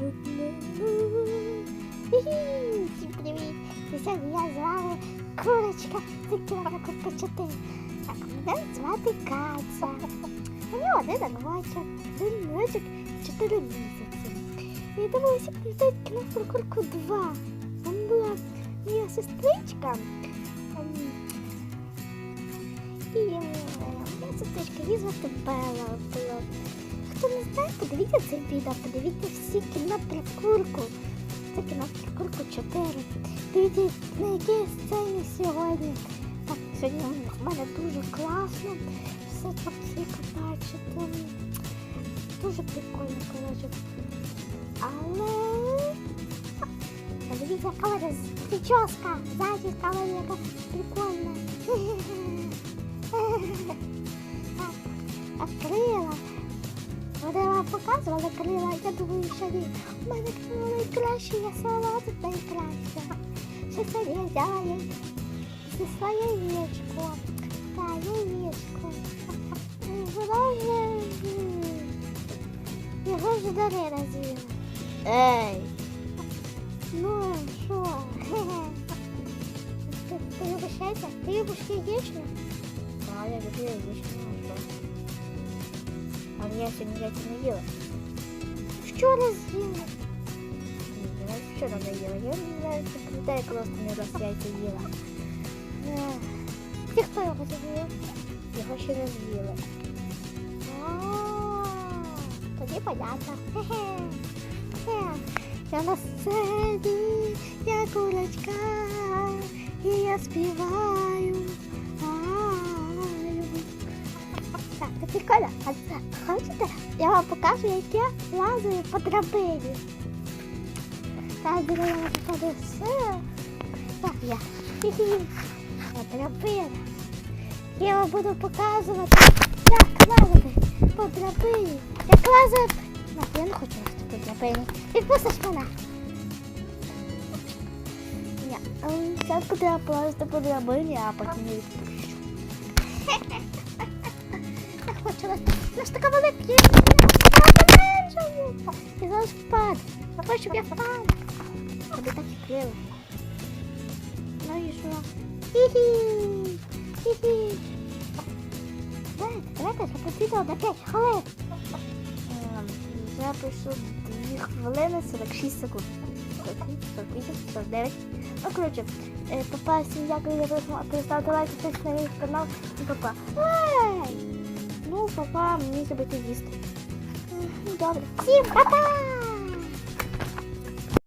Всім привіт! І сьогодні я з вами курочка з кілометрів 4. Так, мене звати Катя. Мені один рочок, один рочок, 4 місяці. І думала, що прийде кіно про курку 2. Там була моя сестричка. ем, І ем, моя сестричка її звати Белла. Подивіться це відео, подивіться всі кіно про курку. Це кіно про курку 4. Дивіться, на якій сцені сьогодні. Так, сьогодні в мене дуже класно. Все тут тільки бачите. Дуже прикольно, коротше. Але. Подивіться, в прическа. В яка прикольна. Так, а крила. Вони вам показували крила, я думаю, що ні. У мене крила найкраще, я салати найкраще. Що сьогодні я взяла я зі яєчко. Та, яєчко. Воно вже... Його вже дари розвіли. Ей! Ну, що? Ти, любиш яйця? Ти любиш яєчню? А, я люблю яєчню, я сьогодні яйця не їла. Вчора з'їла. Ні, я вчора не їла. Я не пам'ятаю, коли останній раз яйця їла. Ти хто його з'їв? Його ще не з'їли. Тоді понятно. Хе-хе. Хе. Я на сцені, я курочка, і я співаю. Прикольно. А хочете? Я вам покажу, як я лазаю по драбині. Так, де я вам покажу все. Так, я. Драбина. Я вам буду показувати, як лазити по драбині. Як лазити. Я не хочу лазити по драбині. Відпустиш мене. Ні, ем, спочатку треба полазити по драбині, а потім я відпущу. Лазити. Вона ж така велика, я меншому. І зараз впаду. Я щоб я впав. Тобі так і крила. Ну і що? Хі-хі. Хі-хі. Давайте, давайте запустити на 5 хвилин. Ем, Я прийшов 2 хвилини 46 секунд. 48, 49. Ну, коротше, е, папа, всім дякую за просмотр. Поставте лайк, підписуйтесь на мій канал. І папа. Ей! Ну, папа, мені зробити їсти. Добре. Всім папа!